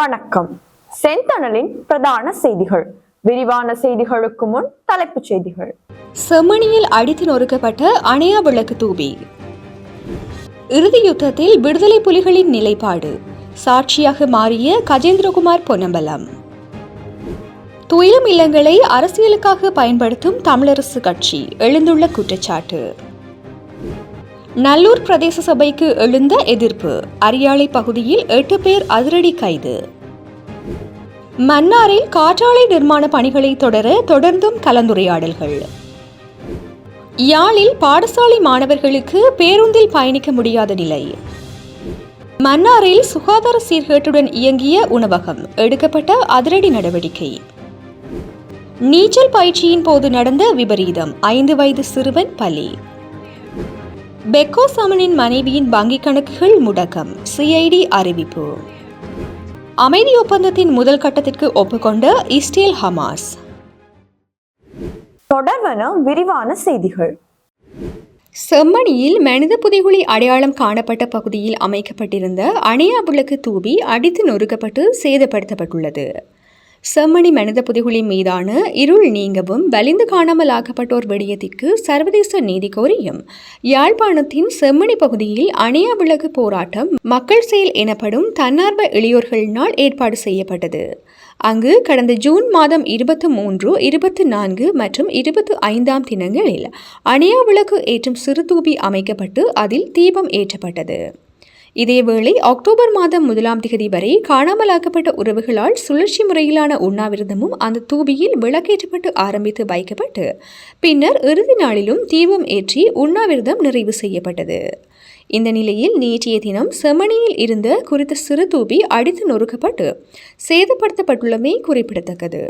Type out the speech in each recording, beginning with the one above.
வணக்கம். செந்தணலின் பிரதான செய்திகள். விரிவான செய்திகளுக்கு முன் தலைப்புச் செய்திகள். செம்மணியில் அடித்து நொறுக்கப்பட்ட அணையா விளக்கு தூபி. இறுதி யுத்தத்தில் விடுதலை புலிகளின் நிலைப்பாடு. சாட்சியாக மாறிய கஜேந்திரகுமார் பொன்னம்பலம். துயிலும் இல்லங்களை அரசியலுக்காக பயன்படுத்தும் தமிழரசு கட்சி எழுந்துள்ள குற்றச்சாட்டு. நல்லூர் பிரதேச சபைக்கு எழுந்த எதிர்ப்பு. அரியாலை பகுதியில் எட்டு பேர் அதிரடி கைது. மன்னாரில் காற்றாலை நிர்மாண பணிகளை தொடர தொடர்ந்தும் கலந்துரையாடல்கள். யாழில் பாடசாலை மாணவர்களுக்கு பேருந்தில் பயணிக்க முடியாத நிலை. மன்னாரில் சுகாதார சீர்கேட்டுடன் இயங்கிய உணவகம் எடுக்கப்பட்ட அதிரடி நடவடிக்கை. நீச்சல் பயிற்சியின் போது நடந்த விபரீதம். ஐந்து வயது சிறுவன் பலி. பெக்கோ சமனின் மனைவியின் வங்கிக் கணக்குகள் முடக்கம். சிஐடி அறிவிப்பு. அமைதி ஒப்பந்தத்தின் முதல் கட்டத்திற்கு ஒப்புக்கொண்ட இஸ்ரேல் ஹமாஸ். தொடர்வன விரிவான செய்திகள். செம்மணியில் மனித புதைகுழி அடையாளம் காணப்பட்ட பகுதியில் அமைக்கப்பட்டிருந்த அணையா விளக்கு தூவி அடித்து நொறுக்கப்பட்டு சேதப்படுத்தப்பட்டுள்ளது. செம்மணி மனித புதைகுழி மீதான இருள் நீங்கவும் வலிந்து காணாமல் ஆக்கப்பட்டோர் விடயத்திற்கு சர்வதேச நீதி கோரியும். யாழ்ப்பாணத்தின் செம்மணி பகுதியில் அணையா விளக்கு போராட்டம் மக்கள் செயல் எனப்படும் தன்னார்வ இளையோர்களினால் ஏற்பாடு செய்யப்பட்டது. அங்கு கடந்த ஜூன் மாதம் இருபத்தி மூன்று இருபத்தி நான்கு மற்றும் இருபத்தி ஐந்தாம் தினங்களில் அணையா விளக்கு ஏற்றும் சிறுதூபி அமைக்கப்பட்டு அதில் தீபம் ஏற்றப்பட்டது. இதேவேளை அக்டோபர் மாதம் முதலாம் திகதி வரை காணாமலாக்கப்பட்ட உறவுகளால் சுழற்சி முறையிலான உண்ணாவிரதமும் அந்த தூபியில் விளக்கேற்றப்பட்டு ஆரம்பித்து வைக்கப்பட்டு பின்னர் இறுதி நாளிலும் தீபம் ஏற்றி உண்ணாவிரதம் நிறைவு செய்யப்பட்டது. இந்த நிலையில் நேற்றைய தினம் செமனியில் இருந்த குறித்த சிறு தூபி அடித்து நொறுக்கப்பட்டு சேதப்படுத்தப்பட்டுள்ளமை குறிப்பிடத்தக்கது.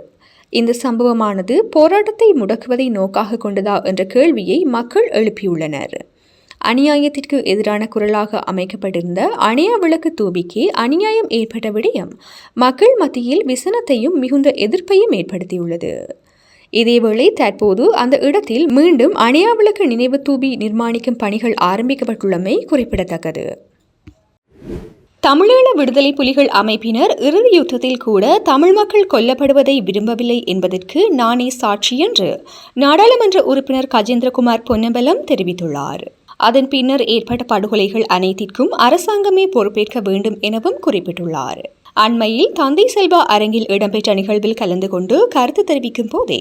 இந்த சம்பவமானது போராட்டத்தை முடக்குவதை நோக்காக கொண்டதா என்ற கேள்வியை மக்கள் எழுப்பியுள்ளனர். அநியாயத்திற்கு எதிரான குரலாக அமைக்கப்பட்டிருந்த அணையா விளக்கு தூபிக்கு அநியாயம் ஏற்பட்ட விடயம் மக்கள் மத்தியில் விசனத்தையும் மிகுந்த எதிர்ப்பையும் ஏற்படுத்தியுள்ளது. இதேவேளை தற்போது அந்த இடத்தில் மீண்டும் அணையா விளக்கு நினைவு தூபி நிர்மாணிக்கும் பணிகள் ஆரம்பிக்கப்பட்டுள்ளமை குறிப்பிடத்தக்கது. தமிழீழ விடுதலை புலிகள் அமைப்பினர் இறுதி யுத்தத்தில் கூட தமிழ் மக்கள் கொல்லப்படுவதை விரும்பவில்லை என்பதற்கு நானே சாட்சி என்று நாடாளுமன்ற உறுப்பினர் கஜேந்திரகுமார் பொன்னம்பலம் தெரிவித்துள்ளார். அதன் பின்னர் ஏற்பட்ட படுகொலைகள் அனைத்திற்கும் அரசாங்கமே பொறுப்பேற்க வேண்டும் எனவும் குறிப்பிட்டுள்ளார். அண்மையில் தந்தை செல்வா அரங்கில் இடம்பெற்ற நிகழ்வில் கலந்து கொண்டு கருத்து தெரிவிக்கும் போதே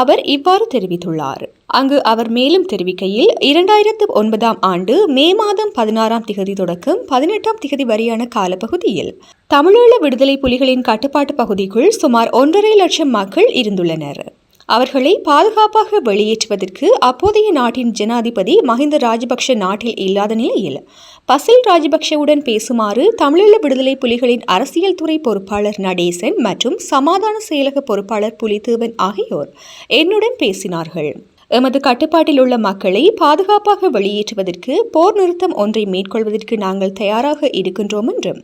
அவர் இவ்வாறு தெரிவித்துள்ளார். அங்கு அவர் மேலும் தெரிவிக்கையில் இரண்டாயிரத்து ஒன்பதாம் ஆண்டு மே மாதம் பதினாறாம் திகதி தொடக்கம் பதினெட்டாம் திகதி வரையான காலப்பகுதியில் தமிழீழ விடுதலை புலிகளின் கட்டுப்பாட்டு பகுதிக்குள் சுமார் ஒன்றரை லட்சம் மக்கள் இருந்துள்ளனர். அவர்களை பாதுகாப்பாக வெளியேற்றுவதற்கு அப்போதைய நாட்டின் ஜனாதிபதி மஹிந்த ராஜபக்ஷ நாட்டில் இல்லாத நிலையில் பசில் ராஜபக்ஷவுடன் பேசுமாறு தமிழீழ விடுதலை புலிகளின் அரசியல் துறை பொறுப்பாளர் நடேசன் மற்றும் சமாதான செயலக பொறுப்பாளர் புலிதேவன் ஆகியோர் என்னுடன் பேசினார்கள். எமது கட்டுப்பாட்டில் உள்ள மக்களை பாதுகாப்பாக வெளியேற்றுவதற்கு போர் நிறுத்தம் ஒன்றை மேற்கொள்வதற்கு நாங்கள் தயாராக இருக்கின்றோம் என்றும்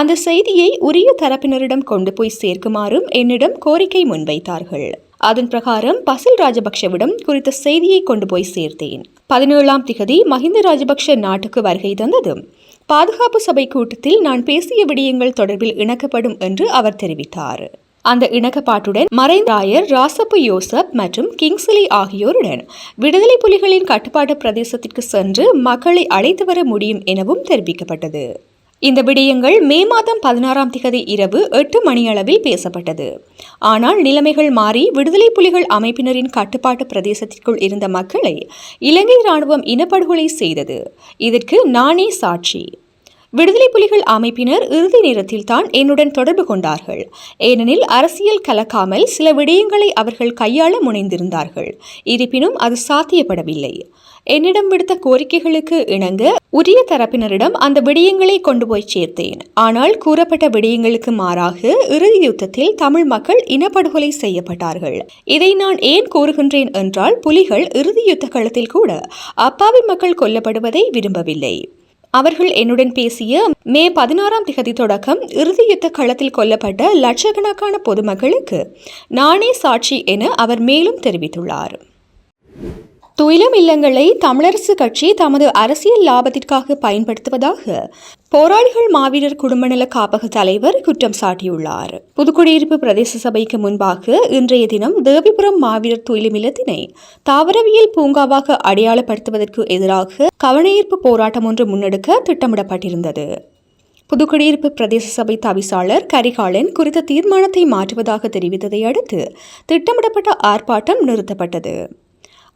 அந்த செய்தியை உரிய தரப்பினரிடம் கொண்டு போய் சேர்க்குமாறும் என்னிடம் கோரிக்கை முன்வைத்தார்கள். அதன் பிரகாரம் பசில் ராஜபக்ஷவிடம் குறித்த செய்தியை கொண்டு போய் சேர்த்தேன். பதினேழாம் திகதி மஹிந்த ராஜபக்ஷ நாட்டுக்கு வருகை தந்ததும் பாதுகாப்பு சபை கூட்டத்தில் நான் பேசிய விடயங்கள் தொடர்பில் இணக்கப்படும் என்று அவர் தெரிவித்தார். அந்த இணக்கப்பாட்டுடன் மறைந்த ராயர் ராசப்பு யோசப் மற்றும் கிங்ஸ்லி ஆகியோருடன் விடுதலை புலிகளின் கட்டுப்பாட்டு பிரதேசத்திற்கு சென்று மக்களை அழைத்து வர முடியும் எனவும் தெரிவிக்கப்பட்டது. இந்த விடயங்கள் மே மாதம் பதினாறாம் திகதி இரவு எட்டு மணியளவில் பேசப்பட்டது. ஆனால் நிலைமைகள் மாறி விடுதலை புலிகள் அமைப்பினரின் கட்டுப்பாட்டு பிரதேசத்திற்குள் இருந்த மக்களை இலங்கை ராணுவம் இனப்படுகொலை செய்தது. இதற்கு நானே சாட்சி. விடுதலை புலிகள் அமைப்பினர் இறுதி நேரத்தில் தான் என்னுடன் தொடர்பு கொண்டார்கள். ஏனெனில் அரசியல் கலக்காமல் சில விடயங்களை அவர்கள் கையாள முனைந்திருந்தார்கள். இருப்பினும் அது சாத்தியப்படவில்லை. என்னிடம் விடுத்த கோரிக்கைகளுக்கு இணங்க உரிய தரப்பினரிடம் அந்த விடயங்களை கொண்டு போய் சேர்த்தேன். ஆனால் கூறப்பட்ட விடயங்களுக்கு மாறாக இறுதி யுத்தத்தில் தமிழ் மக்கள் இனப்படுகொலை செய்யப்பட்டார்கள். இதை நான் ஏன் கூறுகின்றேன் என்றால் புலிகள் இறுதி யுத்த களத்தில் கூட அப்பாவி மக்கள் கொல்லப்படுவதை விரும்பவில்லை. அவர்கள் என்னுடன் பேசிய மே பதினாறாம் திகதி தொடக்கம் இறுதி யுத்த களத்தில் கொல்லப்பட்ட லட்சக்கணக்கான பொதுமக்களுக்கு நானே சாட்சி என அவர் மேலும் தெரிவித்துள்ளார். துயிலம் இல்லங்களை தமிழரசு கட்சி தமது அரசியல் லாபத்திற்காக பயன்படுத்துவதாக போராளிகள் மாவீரர் குடும்பநல காப்பக தலைவர் குற்றம் சாட்டியுள்ளார். புதுக்குடியிருப்பு பிரதேச சபைக்கு முன்பாக இன்றைய தினம் தேவிபுரம் மாவீரர் துயிலும் இல்லத்தினை தாவரவியல் பூங்காவாக அடையாளப்படுத்துவதற்கு எதிராக கவனஈர்ப்பு போராட்டம் ஒன்று முன்னெடுக்க திட்டமிடப்பட்டிருந்தது. புதுக்குடியிருப்பு பிரதேச சபை தவிசாளர் கரிகாலன் குறித்த தீர்மானத்தை மாற்றுவதாக தெரிவித்ததை அடுத்து திட்டமிடப்பட்ட ஆர்ப்பாட்டம் நிறுத்தப்பட்டது.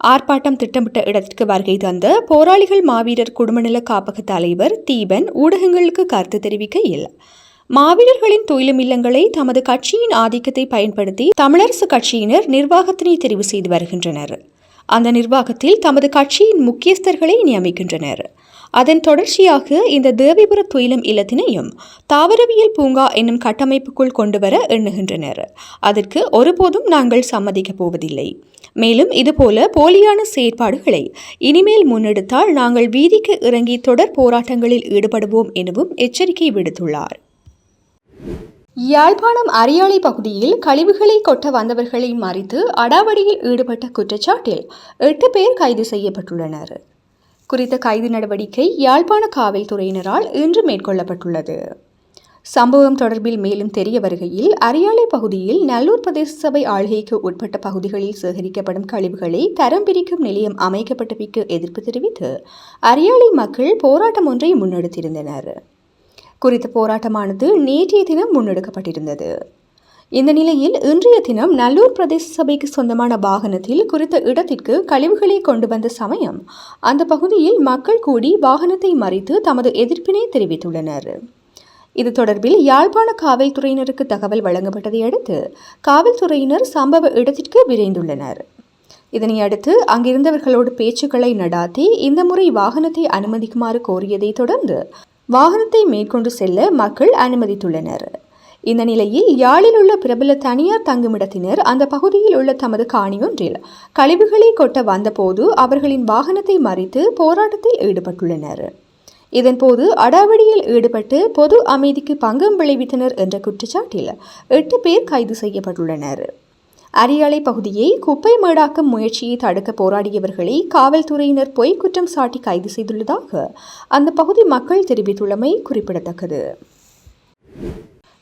ஆர்ப்பாட்டம் திட்டமிட்ட இடத்திற்கு வருகை தந்த போராளிகள் மாவீரர் குடும்பநல காப்பக தலைவர் தீபன் ஊடகங்களுக்கு கருத்து தெரிவிக்கையில் மாவீரர்களின் தொழிலும் இல்லங்களை தமது கட்சியின் ஆதிக்கத்தை பயன்படுத்தி தமிழரசு கட்சியினர் நிர்வாகத்தினை தெரிவு செய்து வருகின்றனர். அந்த நிர்வாகத்தில் தமது கட்சியின் முக்கியஸ்தர்களை நியமிக்கின்றனர். அதன் தொடர்ச்சியாக இந்த தேவிபுர துயிலும் இல்லத்தினையும் தாவரவியல் பூங்கா என்னும் கட்டமைப்புக்குள் கொண்டுவர எண்ணுகின்றனர். அதற்கு ஒருபோதும் நாங்கள் சம்மதிக்கப் போவதில்லை. மேலும் இதுபோல போலியான செயற்பாடுகளை இனிமேல் முன்னெடுத்தால் நாங்கள் வீதிக்கு இறங்கி தொடர் போராட்டங்களில் ஈடுபடுவோம் எனவும் எச்சரிக்கை விடுத்துள்ளார். யாழ்ப்பாணம் அரியாலை பகுதியில் கழிவுகளை கொட்ட வந்தவர்களை மறித்து அடாவடியில் ஈடுபட்ட குற்றச்சாட்டில் எட்டு பேர் கைது செய்யப்பட்டுள்ளனர். குறித்த கைது நடவடிக்கை யாழ்ப்பாண காவல்துறையினரால் இன்று மேற்கொள்ளப்பட்டுள்ளது. சம்பவம் தொடர்பில் மேலும் தெரிய வருகையில் அரியாலை பகுதியில் நல்லூர் பிரதேச சபை ஆளுகைக்கு உட்பட்ட பகுதிகளில் சேகரிக்கப்படும் கழிவுகளை தரம் பிரிக்கும் நிலையம் அமைக்கப்பட்டமைக்கு எதிர்ப்பு தெரிவித்து அரியாலை மக்கள் போராட்டம் ஒன்றை முன்னெடுத்திருந்தனர். குறித்த போராட்டமானது நேற்றைய தினம் முன்னெடுக்கப்பட்டிருந்தது. இந்த நிலையில் இன்றைய தினம் நல்லூர் பிரதேச சபைக்கு சொந்தமான வாகனத்தில் குறித்த இடத்திற்கு கழிவுகளை கொண்டு வந்த சமயம் அந்த பகுதியில் மக்கள் கூடி வாகனத்தை மறித்து தமது எதிர்ப்பினை தெரிவித்துள்ளனர். இது தொடர்பில் யாழ்ப்பாண காவல்துறையினருக்கு தகவல் வழங்கப்பட்டதை அடுத்து காவல்துறையினர் சம்பவ இடத்திற்கு விரைந்துள்ளனர். இதனை அடுத்து அங்கிருந்தவர்களோடு பேச்சுக்களை நடாத்தி இந்த முறை வாகனத்தை அனுமதிக்குமாறு கோரியதை தொடர்ந்து வாகனத்தை மேற்கொண்டு செல்ல மக்கள் அனுமதித்துள்ளனர். இந்த நிலையில் யாழில் உள்ள பிரபல தனியார் தங்குமிடத்தினர் அந்த பகுதியில் உள்ள தமது காணியொன்றில் கழிவுகளை கொட்ட வந்தபோது அவர்களின் வாகனத்தை மறித்து போராட்டத்தில் ஈடுபட்டுள்ளனர். இதன்போது அடாவடியில் ஈடுபட்டு பொது அமைதிக்கு பங்கம் விளைவித்தனர் என்ற குற்றச்சாட்டில் எட்டு பேர் கைது செய்யப்பட்டுள்ளனர். அரியாலை பகுதியை குப்பை மேடாக்கும் முயற்சியை தடுக்க போராடியவர்களை காவல்துறையினர் பொய் குற்றம் சாட்டி கைது செய்துள்ளதாக அந்த பகுதி மக்கள் தெரிவித்துள்ளமை குறிப்பிடத்தக்கது.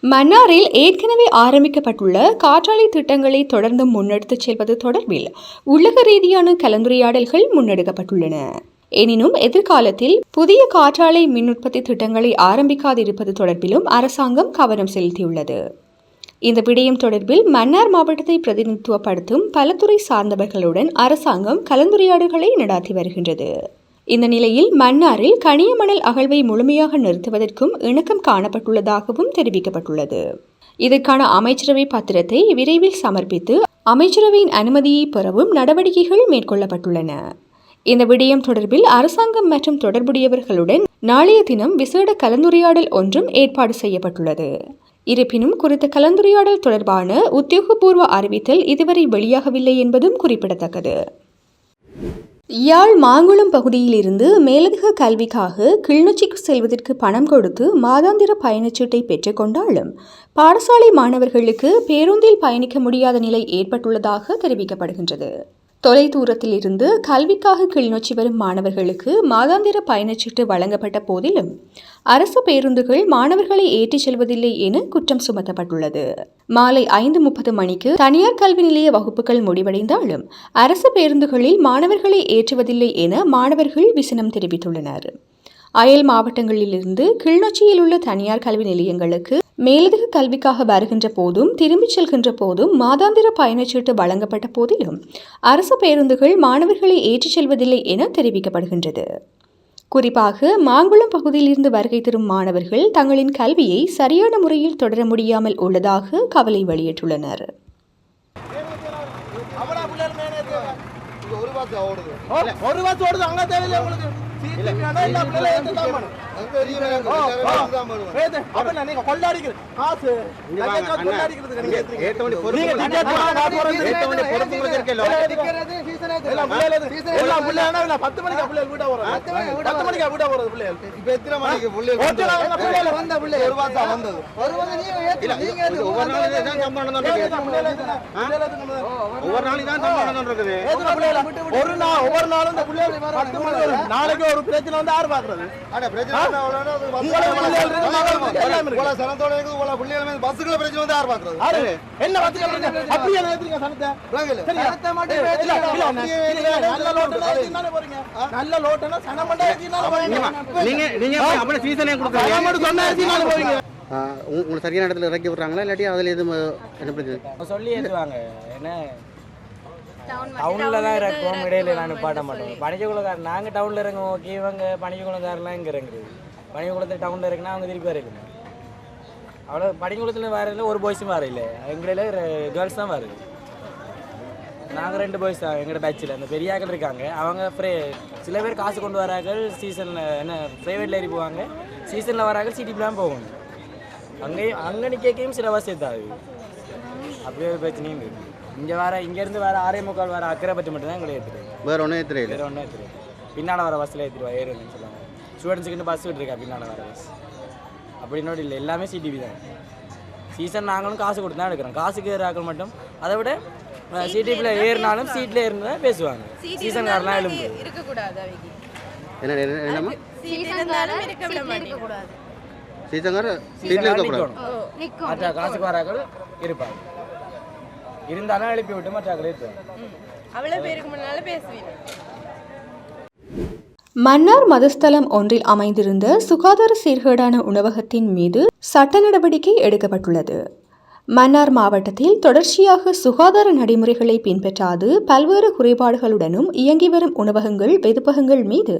மன்னாரில் ஏற்கனவே ஆரம்பிக்கப்பட்டுள்ள காற்றாலை திட்டங்களை தொடர்ந்து முன்னெடுத்துச் செல்வது தொடர்பில் உலக ரீதியான கலந்துரையாடல்கள் முன்னெடுக்கப்பட்டுள்ளன. எனினும் எதிர்காலத்தில் புதிய காற்றாலை மின் உற்பத்தி திட்டங்களை ஆரம்பிக்காதிருப்பது தொடர்பிலும் அரசாங்கம் கவனம் செலுத்தியுள்ளது. இந்த விடயம் தொடர்பில் மன்னார் மாவட்டத்தை பிரதிநிதித்துவப்படுத்தும் பல துறை சார்ந்தவர்களுடன் அரசாங்கம் கலந்துரையாடல்களை நடாத்தி வருகின்றது. இந்த நிலையில் மன்னாரில் கனியமணல் அகழ்வை முழுமையாக நிறுத்துவதற்கும் இணக்கம் காணப்பட்டுள்ளதாகவும் தெரிவிக்கப்பட்டுள்ளது. இதற்கான அமைச்சரவை பத்திரத்தை விரைவில் சமர்ப்பித்து அமைச்சரவையின் அனுமதியை பெறவும் நடவடிக்கைகள் மேற்கொள்ளப்பட்டுள்ளன. இந்த விடயம் தொடர்பில் அரசாங்கம் மற்றும் தொடர்புடையவர்களுடன் நாளைய தினம் விசேட கலந்துரையாடல் ஒன்றும் ஏற்பாடு செய்யப்பட்டுள்ளது. இருப்பினும் குறித்த கலந்துரையாடல் தொடர்பான உத்தியோகபூர்வ அறிவித்தல் இதுவரை வெளியாகவில்லை என்பதும் குறிப்பிடத்தக்கது. யாழ் மாங்குளம் பகுதியிலிருந்து மேலதிக கல்விக்காக கிளிநொச்சிக்கு செல்வதற்கு பணம் கொடுத்து மாதாந்திர பயணச்சீட்டை பெற்றுக்கொண்டாலும் பாடசாலை மாணவர்களுக்கு பேருந்தில் பயணிக்க முடியாத நிலை ஏற்பட்டுள்ளதாக தெரிவிக்கப்படுகின்றது. தொலைதூரத்தில் இருந்து கல்விக்காக கிளிநொச்சி வரும் மாணவர்களுக்கு மாதாந்திர பயணச்சீட்டு வழங்கப்பட்ட போதிலும் அரசு பேருந்துகள் மாணவர்களை ஏற்றிச் செல்வதில்லை என குற்றம் சுமத்தப்பட்டுள்ளது. மாலை ஐந்து முப்பது மணிக்கு தனியார் கல்வி நிலைய வகுப்புகள் முடிவடைந்தாலும் அரசு பேருந்துகளில் மாணவர்களை ஏற்றுவதில்லை என மாணவர்கள் விசனம் தெரிவித்துள்ளனர். அயல் மாவட்டங்களிலிருந்து கிளிநொச்சியில் உள்ள தனியார் கல்வி நிலையங்களுக்கு மேலதிக கல்விக்காக வருகின்ற போதும் திரும்பிச் செல்கின்ற போதும் மாதாந்திர பயணச்சீட்டு வழங்கப்பட்ட போதிலும் அரசு பேருந்துகள் மாணவர்களை ஏற்றிச் செல்வதில்லை என தெரிவிக்கப்படுகின்றது. குறிப்பாக மாங்குளம் பகுதியிலிருந்து வருகை தரும் மாணவர்கள் தங்களின் கல்வியை சரியான முறையில் தொடர முடியாமல் உள்ளதாக கவலை வெளியிட்டுள்ளனர். ஒரு பஸ் ஓடுது ஒரு பத்து மணிக்கா பிள்ளைகள் வீட்டா போறது? பத்து மணிக்கா வீட்டா போறது பிள்ளைகள்? வந்த பிள்ளைகள். வந்த பிள்ளைகள். ஒரு மாசம் வந்தது. இது ஒவ்வொரு நாளைக்கு தான் சம்பளம் இருக்குது? ஒரு நாள் ஒவ்வொரு நாளும் இந்த பிள்ளைகள். நாளைக்கு ஒரு பிரச்சனை வந்து யார் பாக்குறது உங்களுக்கு சரியான இடத்துல இறக்கி விடுறாங்களா இல்லாட்டி அதுல எதுவும் என்ன பிரச்சனை? சொல்லி ஏற்றுவாங்க என்ன? டவுனில் தான் இறக்குவோம் இடையில நான் நிப்பாட்ட மாட்டோம். பனிக்குளக்கார நாங்கள் டவுனில் இறங்குவோம் ஓகே இவங்க பனிக்குளக்காரெலாம் இங்கே இறங்குறது பனிக்குளத்தில் டவுனில் இறக்குனா அவங்க திருப்பி இறக்கணும் அவ்வளோ பனிக்குளத்தில் வரல ஒரு பாய்ஸும் வர இல்லை. எங்களில் கேர்ள்ஸ் தான் வருது நாங்கள் ரெண்டு பாய்ஸ் தான் எங்களோட பேட்சில் அந்த பெரியாக்கள் இருக்காங்க. அவங்க ஃப்ரே சில பேர் காசு கொண்டு வரார்கள் சீசனில் என்ன ப்ரைவேட்டில் ஏறி போவாங்க. சீசனில் வராங்க சிட்டிலாம் போகணும். அங்கேயும் அங்கே நிற்கையும் சில பஸ் ஆகுது அப்படியே ஒரு பிரச்சனையும் இருக்குது இங்கே வர இங்கேருந்து வர ஆறே முக்கால் வர அக்கறை பற்றி மட்டும் தான் எங்களை ஏற்றுறேன் வேற ஒன்றும் தெரியல வேறு ஒன்றும் ஏற்றுறேன் பின்னால் வர பஸ்ஸில் ஏற்றிடுவா ஏறுன்னு சொல்லுவாங்க. ஸ்டூடெண்ட்ஸுக்குன்னு பஸ் விட்டுருக்கா பின்னால் வர பஸ் அப்படின்னு இல்லை எல்லாமே சிடிவி தான். சீசன் நாங்களும் காசு கொடுத்து தான் எடுக்கிறோம். காசுக்கு ஏறாக்கள் மட்டும். அதை விட சிடிபியில் ஏறினாலும் சீட்டில் ஏறினா பேசுவாங்க. சீசன் காரெலாம் எழும்பு இருக்கக்கூடாது என்ன என்ன- என்னம்மா? சீட் இருந்தாலும் இருக்க விட மாட்டேன். சீசங்கார சீட்ல இருக்கக்கூடாது. மற்ற காசுக்கு வராக்கள் இருப்பாங்க. இருந்தாலும் எழுப்பி விட்டு ஏற்றுவாங்க அவ்வளவு பேருக்கு முன்னால பேசுவீங்க. மன்னார் மதஸ்தலம் ஒன்றில் அமைந்திருந்த சுகாதார சீர்கேடான உணவகத்தின் மீது சட்ட நடவடிக்கை எடுக்கப்பட்டுள்ளது. மன்னார் மாவட்டத்தில் தொடர்ச்சியாக சுகாதார நடைமுறைகளை பின்பற்றாது பல்வேறு குறைபாடுகளுடனும் இயங்கி வரும் உணவகங்கள் வெதுப்பகங்கள் மீது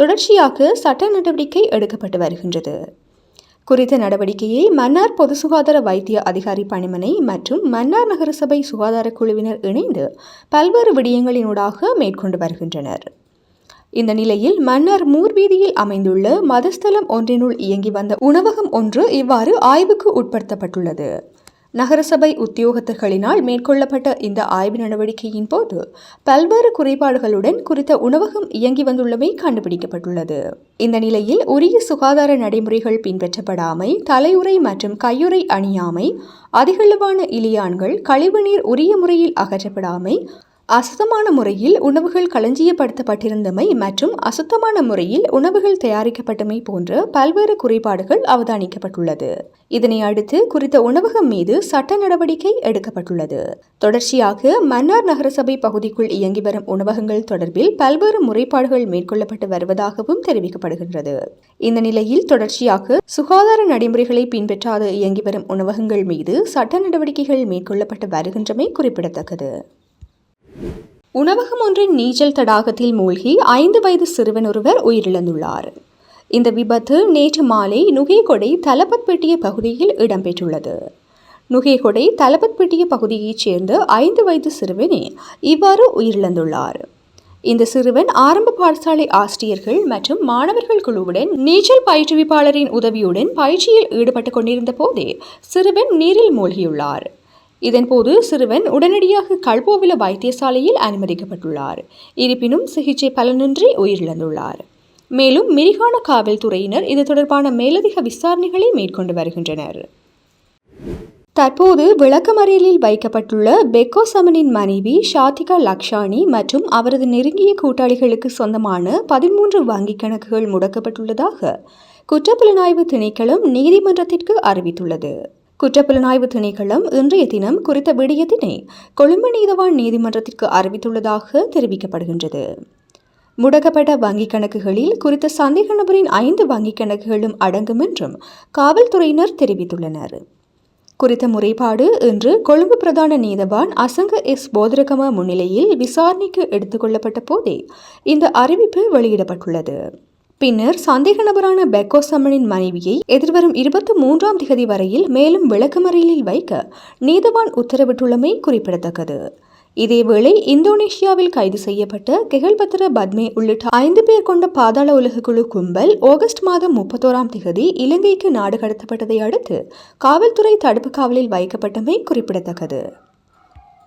தொடர்ச்சியாக சட்ட நடவடிக்கை எடுக்கப்பட்டு வருகின்றது. குறித்த நடவடிக்கையை மன்னார் பொது சுகாதார வைத்திய அதிகாரி பணிமனை மற்றும் மன்னார் நகரசபை சுகாதார குழுவினர் இணைந்து பல்வேறு விடயங்களினூடாக மேற்கொண்டு வருகின்றனர். இந்த நிலையில் மன்னார் மூர்வீதியில் அமைந்துள்ள மதஸ்தலம் ஒன்றினுள் இயங்கி வந்த உணவகம் ஒன்று இவ்வாறு ஆய்வுக்கு உட்படுத்தப்பட்டுள்ளது. நகரசபை உத்தியோகத்தர்களினால் மேற்கொள்ளப்பட்ட இந்த ஆய்வு நடவடிக்கையின் போது பல்வேறு குறைபாடுகளுடன் குறித்த உணவகம் இயங்கி வந்துள்ளமை கண்டுபிடிக்கப்பட்டுள்ளது. இந்த நிலையில் உரிய சுகாதார நடைமுறைகள் பின்பற்றப்படாமை தலையுறை மற்றும் கையுறை அணியாமை அதிகளவான இலியான்கள் கழிவுநீர் உரிய முறையில் அகற்றப்படாமை அசுத்தமான முறையில் உணவுகள் களஞ்சியப்படுத்தப்பட்டிருந்தமை மற்றும் அசுத்தமான முறையில் உணவுகள் தயாரிக்கப்பட்டமை போன்ற பல்வேறு குறைபாடுகள் அவதானிக்கப்பட்டுள்ளது. இதனை அடுத்து குறித்த உணவகம் மீது சட்ட நடவடிக்கை எடுக்கப்பட்டுள்ளது. தொடர்ச்சியாக மன்னார் நகரசபை பகுதிக்குள் இயங்கி வரும் உணவகங்கள் தொடர்பில் பல்வேறு முறைப்பாடுகள் மேற்கொள்ளப்பட்டு வருவதாகவும் தெரிவிக்கப்படுகின்றது. இந்த நிலையில் தொடர்ச்சியாக சுகாதார நடைமுறைகளை பின்பற்றாது இயங்கி வரும் உணவகங்கள் மீது சட்ட நடவடிக்கைகள் மேற்கொள்ளப்பட்டு வருகின்றமை குறிப்பிடத்தக்கது. உணவகம் ஒன்றின் நீச்சல் தடாகத்தில் மூழ்கி ஐந்து வயது சிறுவன் ஒருவர் உயிரிழந்துள்ளார். இந்த விபத்து நேற்று மாலை நுகேகொடை தலபத்பெட்டிய பகுதியில் இடம்பெற்றுள்ளது. நுகேகொடை தலபத்பெட்டிய பகுதியைச் சேர்ந்த ஐந்து வயது சிறுவனே இவ்வாறு உயிரிழந்துள்ளார். இந்த சிறுவன் ஆரம்ப பாடசாலை ஆசிரியர்கள் மற்றும் மாணவர்கள் குழுவுடன் நீச்சல் பயிற்றுவிப்பாளரின் உதவியுடன் பயிற்சியில் ஈடுபட்டுக் கொண்டிருந்த போதே சிறுவன் நீரில் மூழ்கியுள்ளார். இதன்போது சிறுவன் உடனடியாக கல்போவில வைத்தியசாலையில் அனுமதிக்கப்பட்டுள்ளார். இருப்பினும் சிகிச்சை பலனின்றி உயிரிழந்துள்ளார். மேலும் மிரிகான காவல்துறையினர் இது தொடர்பான மேலதிக விசாரணைகளை மேற்கொண்டு வருகின்றனர். தற்போது விளக்கமறியலில் வைக்கப்பட்டுள்ள பெக்கோ சமனின் மனைவி ஷாத்திகா லக்ஷானி மற்றும் அவரது நெருங்கிய கூட்டாளிகளுக்கு சொந்தமான பதிமூன்று வங்கிக் கணக்குகள் முடக்கப்பட்டுள்ளதாக குற்றப்புலனாய்வு திணைக்களம் நீதிமன்றத்திற்கு அறிவித்துள்ளது. குற்றப்புலனாய்வு திணைக்களம் இன்றைய தினம் குறித்த விடயத்தினை கொழும்பு நீதவான் நீதிமன்றத்திற்கு அறிவித்துள்ளதாக தெரிவிக்கப்படுகின்றது. முடக்கப்பட்ட வங்கிக் கணக்குகளில் குறித்த சந்தேக நபரின் ஐந்து வங்கிக் கணக்குகளும் அடங்கும் என்றும் காவல்துறையினர் தெரிவித்துள்ளனர். குறித்த முறைப்பாடு இன்று கொழும்பு பிரதான நீதவான் அசங்க எஸ். போதரகம முன்னிலையில் விசாரணைக்கு எடுத்துக்கொள்ளப்பட்ட போதே இந்த அறிவிப்பு வெளியிடப்பட்டுள்ளது. பின்னர் சந்தேக நபரான பெக்கோ சம்மனின் மனைவியை எதிர்வரும் இருபத்தி மூன்றாம் திகதி வரையில் மேலும் விளக்கமறியலில் வைக்க நீதவான் உத்தரவிட்டுள்ளமை குறிப்பிடத்தக்கது. இதேவேளை இந்தோனேஷியாவில் கைது செய்யப்பட்ட கெகல்பத்திர பத்மே உள்ளிட்ட ஐந்து பேர் கொண்ட பாதாள உலக குழு கும்பல் ஆகஸ்ட் மாதம் முப்பத்தோராம் திகதி இலங்கைக்கு நாடு கடத்தப்பட்டதை அடுத்து காவல்துறை தடுப்பு காவலில் வைக்கப்பட்டமை குறிப்பிடத்தக்கது.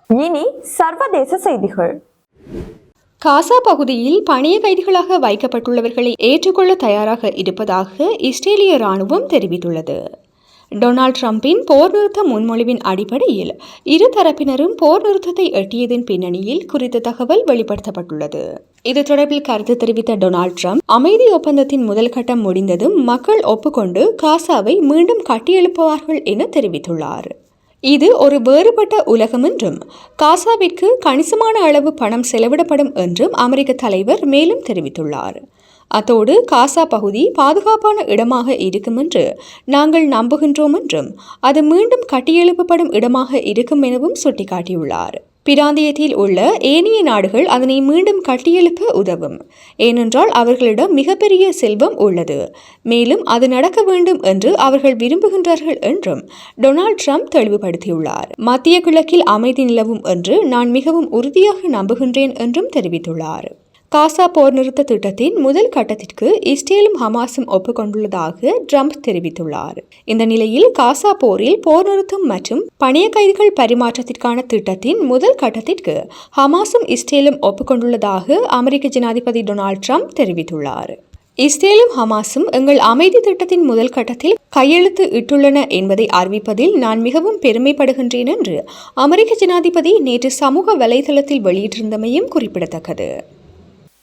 இனி சர்வதேச செய்திகள். காசா பகுதியில் பணிய கைதிகளாக வைக்கப்பட்டுள்ளவர்களை ஏற்றுக்கொள்ள தயாராக இருப்பதாக இஸ்ரேலிய ராணுவம் தெரிவித்துள்ளது. டொனால்ட் ட்ரம்பின் போர் நிறுத்த முன்மொழிவின் அடிப்படையில் இரு தரப்பினரும் போர் நிறுத்தத்தை எட்டியதன் பின்னணியில் குறித்த தகவல் வெளிப்படுத்தப்பட்டுள்ளது. இது தொடர்பில் கருத்து தெரிவித்த டொனால்ட் ட்ரம்ப் அமைதி ஒப்பந்தத்தின் முதல் கட்டம் முடிந்ததும் மக்கள் ஒப்புக்கொண்டு காசாவை மீண்டும் கட்டியெழுப்புவார்கள் என தெரிவித்துள்ளார். இது ஒரு வேறுபட்ட உலகம் என்றும் காசாவிற்கு கணிசமான அளவு பணம் செலவிடப்படும் என்றும் அமெரிக்க தலைவர் மேலும் தெரிவித்துள்ளார். அத்தோடு காசா பகுதி பாதுகாப்பான இடமாக இருக்கும் என்று நாங்கள் நம்புகின்றோம் என்றும் அது மீண்டும் கட்டியெழுப்பப்படும் இடமாக இருக்கும் எனவும் சுட்டிக்காட்டியுள்ளார். பிராந்தியத்தில் உள்ள ஏனைய நாடுகள் அதனை மீண்டும் கட்டியெழுப்ப உதவும். ஏனென்றால் அவர்களிடம் மிகப்பெரிய செல்வம் உள்ளது. மேலும் அது நடக்க வேண்டும் என்று அவர்கள் விரும்புகின்றார்கள் என்றும் டொனால்ட் ட்ரம்ப் தெளிவுபடுத்தியுள்ளார். மத்திய கிழக்கில் அமைதி நிலவும் என்று நான் மிகவும் உறுதியாக நம்புகின்றேன் என்றும் தெரிவித்துள்ளார். காசா போர் நிறுத்த திட்டத்தின் முதல் கட்டத்திற்கு இஸ்ரேலும் ஹமாஸும் ஒப்புக்கொண்டுள்ளதாக ட்ரம்ப் தெரிவித்துள்ளார். இந்த நிலையில் காசா போரில் போர் நிறுத்தம் மற்றும் பணிய கைதிகள் பரிமாற்றத்திற்கான திட்டத்தின் முதல் கட்டத்திற்கு ஹமாஸும் இஸ்ரேலும் ஒப்புக்கொண்டுள்ளதாக அமெரிக்க ஜனாதிபதி டொனால்ட் ட்ரம்ப் தெரிவித்துள்ளார். இஸ்ரேலும் ஹமாஸும் எங்கள் அமைதி திட்டத்தின் முதல் கட்டத்தில் கையெழுத்து இட்டுள்ளன என்பதை அறிவிப்பதில் நான் மிகவும் பெருமைப்படுகின்றேன் என்று அமெரிக்க ஜனாதிபதி நேற்று சமூக வலைதளத்தில் வெளியிட்டிருந்தமையும் குறிப்பிடத்தக்கது.